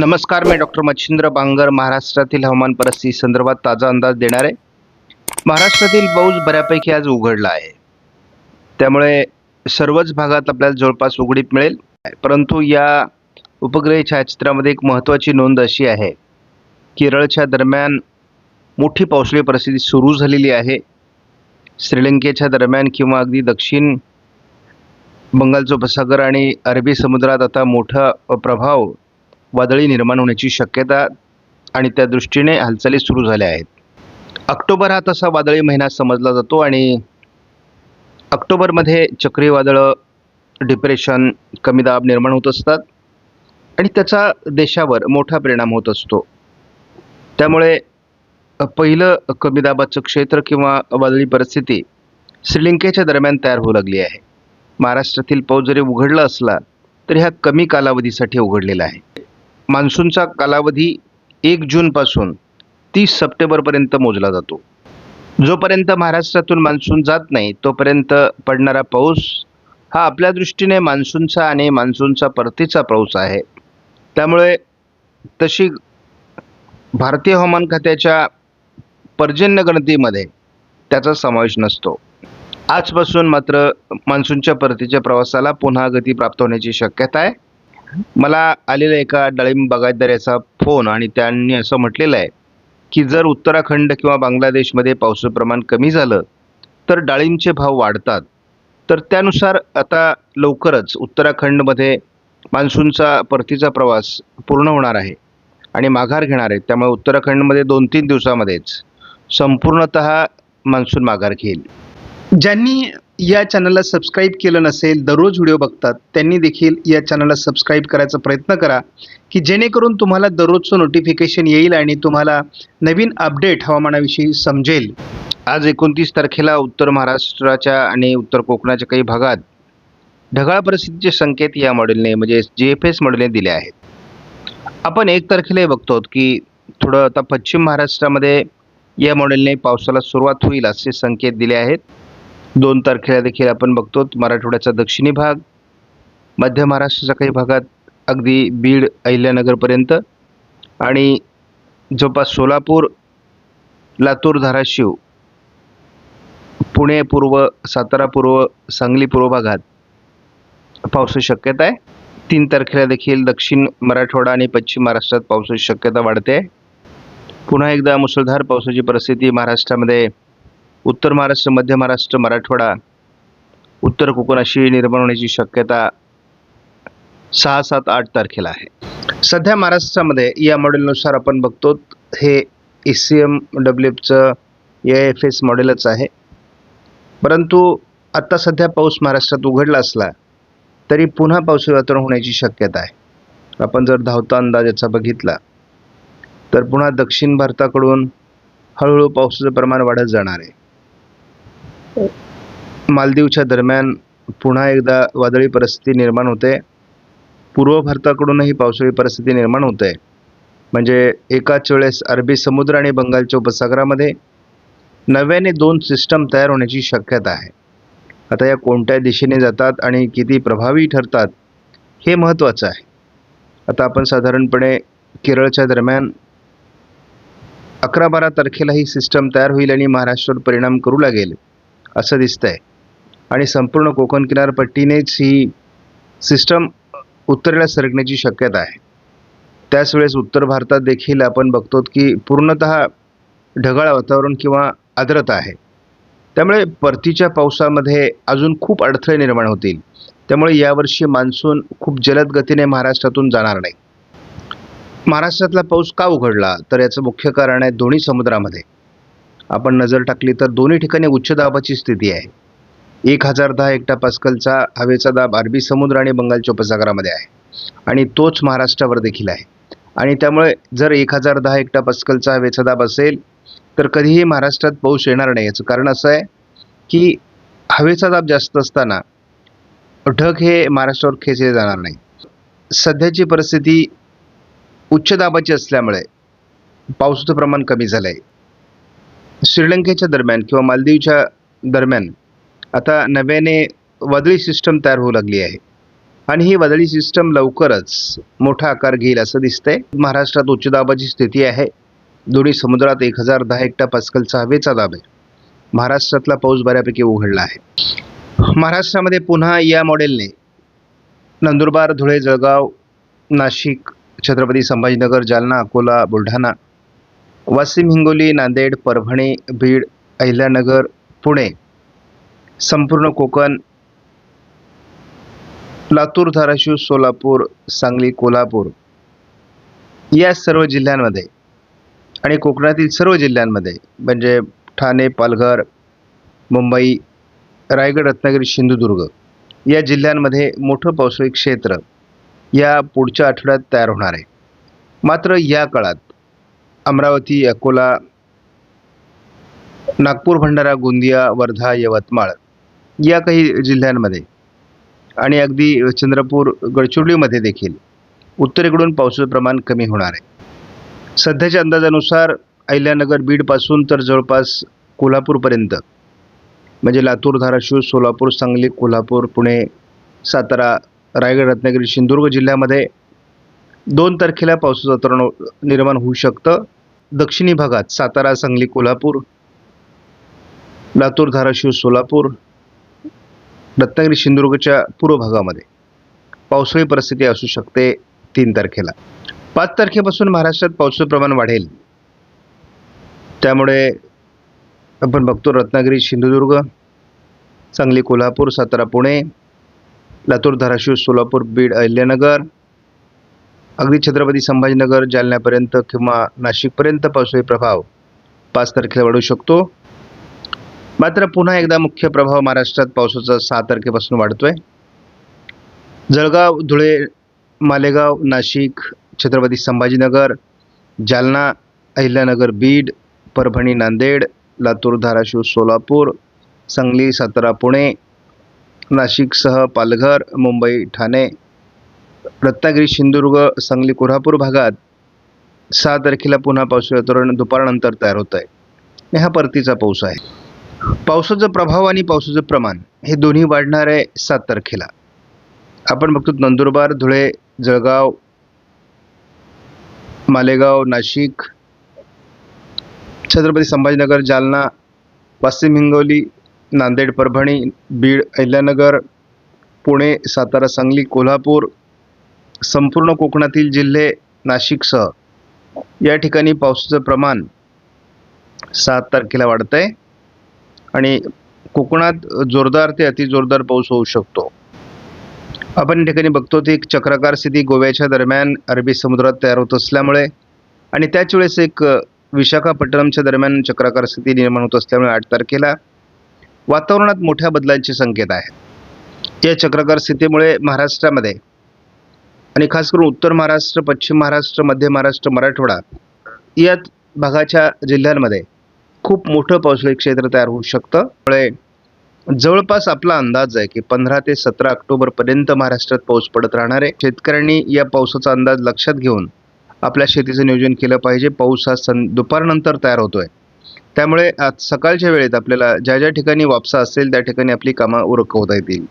नमस्कार मी डॉक्टर मच्छिंद्र बांगर महाराष्ट्रातील हवामान परिस्थिती संदर्भात ताजा अंदाज देणार आहे. महाराष्ट्रातील पाऊस बऱ्यापैकी आज उघडला आहे. त्यामुळे सर्वच भागात आपल्याला जवळपास उघडीप मिळेल. परंतु या उपग्रह छायाचित्रामध्ये एक महत्त्वाची नोंद अशी आहे केरळच्या दरम्यान मोठी पावसाळी परिस्थिती सुरू झालेली आहे. श्रीलंकेच्या दरम्यान किंवा अगदी दक्षिण बंगालचा उपसागर आणि अरबी समुद्रात आता मोठा प्रभाव वादळी निर्माण होण्याची शक्यता आणि त्या दृष्टीने हालचाली सुरू झाल्या आहेत. ऑक्टोबर हा तसा वादळी महिना समजला जातो आणि ऑक्टोबरमध्ये चक्रीवादळं डिप्रेशन कमी दाब निर्माण होत असतात आणि त्याचा देशावर मोठा परिणाम होत असतो. त्यामुळे पहिलं कमी दाबाचं क्षेत्र किंवा वादळी परिस्थिती श्रीलंकेच्या दरम्यान तयार होऊ लागली आहे. महाराष्ट्रातील पाऊस जरी उघडला असला तरी हा कमी कालावधीसाठी उघडलेला आहे. मान्सूनचा कालावधी एक जूनपासून तीस सप्टेंबरपर्यंत मोजला जातो. जोपर्यंत महाराष्ट्रातून मान्सून जात नाही तोपर्यंत पडणारा पाऊस हा आपल्या दृष्टीने मान्सूनचा आणि मान्सूनचा परतीचा पाऊस आहे. त्यामुळे तशी भारतीय हवामान खात्याच्या पर्जन्य गणतीमध्ये त्याचा समावेश नसतो. आजपासून मात्र मान्सूनच्या परतीच्या प्रवासाला पुन्हा गती प्राप्त होण्याची शक्यता आहे. मला आलेल्या एका डाळिंब बागायतदाराचा फोन आणि त्यांनी असं म्हटलेलं आहे की जर उत्तराखंड किंवा बांगलादेशमध्ये पावसाचं प्रमाण कमी झालं तर डाळिंबचे भाव वाढतात. तर त्यानुसार आता लवकरच उत्तराखंडमध्ये मान्सूनचा परतीचा प्रवास पूर्ण होणार आहे आणि माघार घेणार आहे. त्यामुळे उत्तराखंडमध्ये दोन तीन दिवसामध्येच संपूर्णत मान्सून माघार घेईल. ज्यांनी या चॅनलला सबस्क्राईब केलं नसेल दररोज व्हिडिओ बघतात त्यांनी देखील या चॅनलला सबस्क्राईब करायचा प्रयत्न करा की जेणेकरून तुम्हाला दररोजचं नोटिफिकेशन येईल आणि तुम्हाला नवीन अपडेट हवामानाविषयी समजेल. आज एकोणतीस तारखेला उत्तर महाराष्ट्राच्या आणि उत्तर कोकणाच्या काही भागात ढगाळ परिस्थितीचे संकेत या मॉडेलने म्हणजे जी एफ एस मॉडेलने दिले आहेत. आपण एक तारखेला बघतो की थोडं आता पश्चिम महाराष्ट्रामध्ये या मॉडेलने पावसाला सुरुवात होईल असे संकेत दिले आहेत. दोन तारखेला देखील आपण बघतो मराठवाड्याचा दक्षिणी भाग मध्य महाराष्ट्राच्या काही भागात अगदी बीड अहिल्यानगरपर्यंत आणि जवळपास सोलापूर लातूर धाराशिव पुणे पूर्व सातारा पूर्व सांगली पूर्व भागात पावसाची शक्यता आहे. तीन तारखेला देखील दक्षिण मराठवाडा आणि पश्चिम महाराष्ट्रात पावसाची शक्यता वाढते. आहे पुन्हा एकदा मुसळधार पावसाची परिस्थिती महाराष्ट्रामध्ये उत्तर महाराष्ट्र मध्य महाराष्ट्र मराठवाडा उत्तर कोकण अशी निर्माण होण्याची शक्यता सहा सात आठ तारखेला आहे. सध्या महाराष्ट्रामध्ये या मॉडेलनुसार आपण बघतो हे ई सी एम डब्ल्यू एफचं ए एफ एस मॉडेलच आहे. परंतु आत्ता सध्या पाऊस महाराष्ट्रात उघडला असला तरी पुन्हा पावसाळी वातावरण होण्याची शक्यता आहे. आपण जर धावता अंदाज याचा बघितला तर पुन्हा दक्षिण भारताकडून हळूहळू पावसाचं प्रमाण वाढत जाणार आहे. मालदीवच्या दरम्यान पुन्हा एकदा वादळी परिस्थिती निर्माण होते. पूर्व भारताकडूनही पावसाळी परिस्थिती निर्माण होते. म्हणजे एकाच वेळेस अरबी समुद्र आणि बंगालच्या उपसागरामध्ये नव्याने दोन सिस्टम तयार होण्याची शक्यता आहे. आता या कोणत्या दिशेने जातात आणि किती प्रभावी ठरतात हे महत्त्वाचं आहे. आता आपण साधारणपणे केरळच्या दरम्यान अकरा बारा तारखेला ही सिस्टम तयार होईल आणि महाराष्ट्रावर परिणाम करू लागेल. असं दिसतंय. आणि संपूर्ण कोकण किनारपट्टीनेच ही सिस्टम उत्तरेला सरकण्याची शक्यता आहे. त्याच वेळेस उत्तर भारतात देखील आपण बघतो की पूर्णत ढगाळ वातावरण किंवा आर्द्रता आहे. त्यामुळे परतीच्या पावसामध्ये अजून खूप अडथळे निर्माण होतील. त्यामुळे यावर्षी मान्सून खूप जलद गतीने महाराष्ट्रातून जाणार नाही. महाराष्ट्रातला पाऊस का उघडला? तर याचं मुख्य कारण आहे दोन्ही समुद्रामध्ये. आपण नजर टाकली तर दोन्ही ठिकाणी उच्च दाबाची स्थिती आहे. एक हजार दहा एकटा पास्कलचा हवेचा दाब अरबी समुद्र आणि बंगालच्या उपसागरामध्ये आहे. आणि तोच महाराष्ट्रावर देखील आहे. आणि त्यामुळे जर एक हजार दहा एकटा पास्कलचा हवेचा दाब असेल तर कधीही महाराष्ट्रात पाऊस येणार नाही. याचं कारण असं आहे की हवेचा दाब जास्त असताना ढग हे महाराष्ट्रावर खेचले जाणार नाही. सध्याची परिस्थिती उच्च दाबाची असल्यामुळे पावसाचं प्रमाण कमी झालं आहे श्रीलंकेच्या दरम्यान किंवा मालदीवच्या दरम्यान आता नव्याने वादळी सिस्टम तयार होऊ लागली आहे. आणि ही वादळी सिस्टम लवकरच मोठा आकार घेईल असं दिसतंय. महाराष्ट्रात उच्च दाबाची स्थिती आहे. दोन्ही समुद्रात एक हजार दहा हेक्टर पास्कलचा हवेचा दाब आहे. महाराष्ट्रातला पाऊस बऱ्यापैकी उघडला आहे. महाराष्ट्रामध्ये पुन्हा या मॉडेलने नंदुरबार धुळे जळगाव नाशिक छत्रपती संभाजीनगर जालना अकोला बुलढाणा वाशिम हिंगोली नांदेड परभणी बीड अहिल्यानगर पुणे संपूर्ण कोकण लातूर धाराशिव सोलापूर सांगली कोल्हापूर या सर्व जिल्ह्यांमध्ये आणि कोकणातील सर्व जिल्ह्यांमध्ये म्हणजे ठाणे पालघर मुंबई रायगड रत्नागिरी सिंधुदुर्ग या जिल्ह्यांमध्ये मोठं पावसाळी क्षेत्र या पुढच्या आठवड्यात तयार होणार आहे. मात्र या काळात अमरावती अकोला नागपूर भंडारा गोंदिया वर्धा यवतमाळ या काही जिल्ह्यांमध्ये आणि अगदी चंद्रपूर गडचिरोलीमध्ये देखील उत्तरेकडून पावसाचं प्रमाण कमी होणार आहे. सध्याच्या अंदाजानुसार अहिल्यानगर बीडपासून तर जवळपास कोल्हापूरपर्यंत म्हणजे लातूर धाराशिव सोलापूर सांगली कोल्हापूर पुणे सातारा रायगड रत्नागिरी सिंधुदुर्ग जिल्ह्यामध्ये दोन तारखेला पावसाचं वातावरण निर्माण होऊ शकतं. दक्षिणी भागात सातारा सांगली कोल्हापूर लातूर धाराशिव सोलापूर रत्नागिरी सिंधुदुर्गच्या पूर्व भागामध्ये. पावसाळी परिस्थिती असू शकते तीन तारखेला. पाच तारखेपासून महाराष्ट्रात पावसाचं प्रमाण वाढेल. त्यामुळे आपण बघतो रत्नागिरी सिंधुदुर्ग सांगली कोल्हापूर सातारा पुणे लातूर धाराशिव सोलापूर बीड अहिल्यानगर अगदी छत्रपती संभाजीनगर जालन्यापर्यंत किंवा नाशिकपर्यंत पावसाळी प्रभाव पाच तारखेला वाढू शकतो. मात्र पुन्हा एकदा मुख्य प्रभाव महाराष्ट्रात पावसाचा सहा तारखेपासून वाढतोय. जळगाव धुळे मालेगाव नाशिक छत्रपती संभाजीनगर जालना अहिल्यानगर बीड परभणी नांदेड लातूर धाराशिव सोलापूर सांगली सातारा पुणे नाशिकसह पालघर मुंबई ठाणे रत्नागिरी सिंधुदुर्ग सांगली कोल्हापूर भागात सहा तारखेला पुन्हा पावसाळी वातावरण दुपारनंतर तयार होत आहे हा परतीचा पाऊस आहे. पावसाचा प्रभाव आणि पावसाचं प्रमाण हे दोन्ही वाढणार आहे सात तारखेला. आपण बघतो नंदुरबार धुळे जळगाव मालेगाव नाशिक छत्रपती संभाजीनगर जालना वाशिम हिंगोली नांदेड परभणी बीड अहिल्यानगर पुणे सातारा सांगली कोल्हापूर संपूर्ण कोकणातील जिल्हे नाशिकसह या ठिकाणी पावसाचं प्रमाण सात तारखेला वाढत आहे आणि कोकणात जोरदार ते अतिजोरदार पाऊस होऊ शकतो. आपण या ठिकाणी बघतो ती एक चक्राकार स्थिती गोव्याच्या दरम्यान अरबी समुद्रात तयार होत असल्यामुळे आणि त्याच वेळेस एक विशाखापट्टणमच्या दरम्यान चक्राकार स्थिती निर्माण होत असल्यामुळे आठ तारखेला वातावरणात मोठ्या बदलांचे संकेत आहेत. या चक्राकार स्थितीमुळे महाराष्ट्रामध्ये आणि खास करून उत्तर महाराष्ट्र पश्चिम महाराष्ट्र मध्य महाराष्ट्र मराठवाडा या भागाच्या जिल्ह्यांमध्ये खूप मोठं पावसाळी क्षेत्र तयार होऊ शकतं. त्यामुळे जवळपास आपला अंदाज आहे की पंधरा ते सतरा ऑक्टोबरपर्यंत महाराष्ट्रात पाऊस पडत राहणार आहे. शेतकऱ्यांनी या पावसाचा अंदाज लक्षात घेऊन आपल्या शेतीचं नियोजन केलं पाहिजे. पाऊस हा सं दुपारनंतर तयार होतोय. त्यामुळे आज सकाळच्या वेळेत आपल्याला ज्या ज्या ठिकाणी वापसा असेल त्या ठिकाणी आपली कामं उरकवता येतील.